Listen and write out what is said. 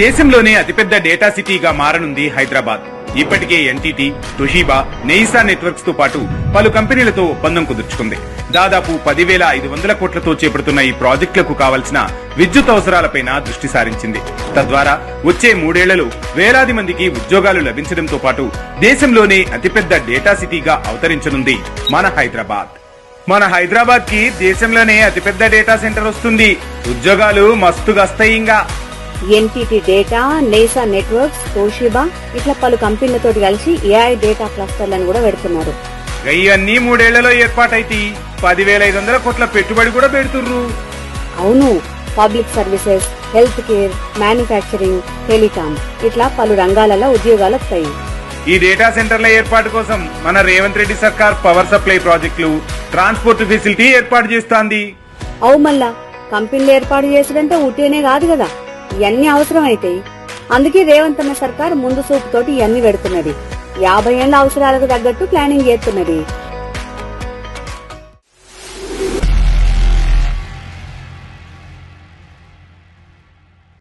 దేశంలోనే అతిపెద్ద డేటా సిటీగా మారనుంది హైదరాబాద్. ఇప్పటికే ఎన్టీటీ టుషీబా నెయిసా నెట్వర్క్స్తో పాటు పలు కంపెనీలతో ఒప్పందం కుదుర్చుకుంది. దాదాపు పదివేల ఐదు వందల కోట్లతో చేపడుతున్న ఈ ప్రాజెక్టులకు కావలసిన విద్యుత్ అవసరాలపైన దృష్టి సారించింది. తద్వారా వచ్చే మూడేళ్ళలో వేలాది మందికి ఉద్యోగాలు లభించడంతో పాటు దేశంలోనే అతిపెద్ద డేటా సిటీగా అవతరించనుంది మన హైదరాబాద్. మన హైదరాబాద్కి దేశంలోనే అతిపెద్ద డేటా సెంటర్ వస్తుంది. ఉద్యోగాలు మస్తుగా వస్తాయి ఇంకా. ఎన్టీటీ డేటా నేసా నెట్వర్క్స్ తోషిబా ఇట్లా పలు కంపెనీలతోటి కలిసి ఏఐ డేటా క్లస్టర్లను కూడా పెడుతున్నారు. ఇవన్నీ మూడేళ్ళలో ఏర్పాటైతే. పదివేల ఐదు వందల కోట్ల పెట్టుబడి కూడా పెడుతుర్రు. అవును public services health care manufacturing telecom ఇట్లా పలు రంగాలలో ఉద్యోగాలు వస్తాయి ఈ డేటా సెంటర్ల ఏర్పాటు కోసం మన రేవంత్ రెడ్డి సర్కార్ పవర్ సప్లై ప్రాజెక్టులు ట్రాన్స్పోర్ట్ ఫెసిలిటీ ఏర్పాటు చేస్తాంది. అవు మళ్ళా కంపెనీలు ఏర్పాటు చేసుడంటే ఉట్టినే కాదు కదా. ఇవన్నీ అవసరం అవుతాయి అందుకే రేవంత్ అన్న సర్కార్ ముందు చూపుతోటి ఇవన్నీ పెడుతున్నది. యాభై ఏళ్ళ అవసరాలకు తగ్గట్టు ప్లానింగ్ చేస్తున్నది.